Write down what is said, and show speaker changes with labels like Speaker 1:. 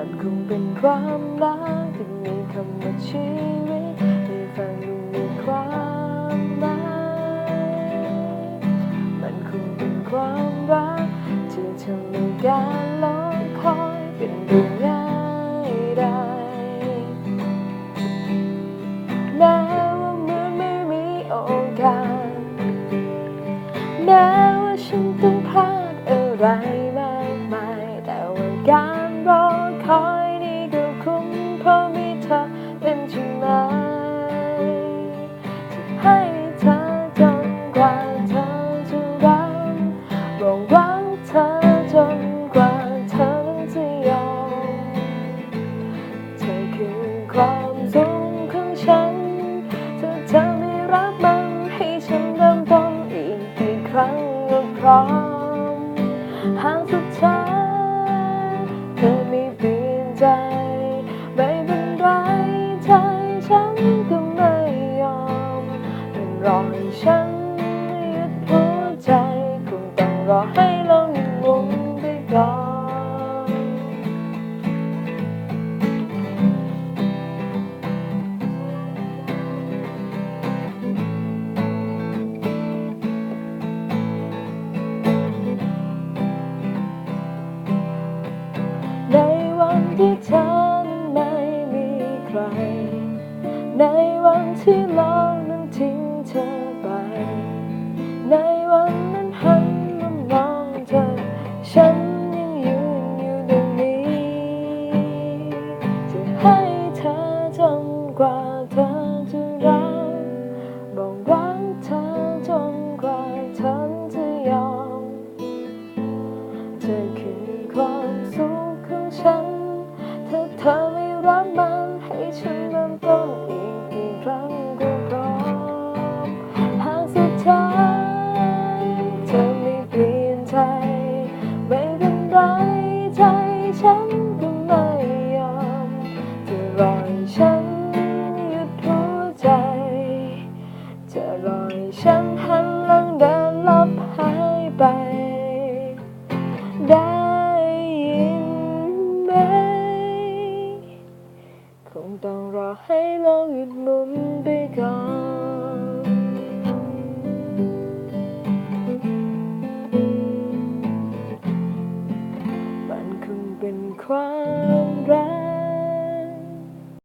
Speaker 1: มันคงเป็นความรักที่มีคำว่าชีวิตที่ฟังดูมีความหมายมันคงเป็นความรักที่ทำให้การลองคอยเป็นเรื่องง่ายได้แม้ว่าเมันไม่มีโอกาสแม้ว่าฉันต้องพลาดอะไร ร้อมหากสุดท้ายเธอไม่เปลี่ยนใจ ไม่เป็นไรใจฉันก็ไม่ยอมเป็นรอให้ฉันหยุดหัวใจคงต้องรอให้ลมห ให้เธอจนกว่าเธอจะรักบอกรักเธอจนกว่าเธอจะยอมเธอคือความสุขของฉัน ถ้าเธอไม่รับมันให้ฉันเริ่มต้นอีกกี่ครั้งก็พร้อมหากสุดท้ายเธอไม่เปลี่ยนใจไม่เป็นไร ลอยฉันหันหลังเดินลบหายไป ได้ยินไหม คงต้องรอให้โลกหยุดหมุนไปก่อน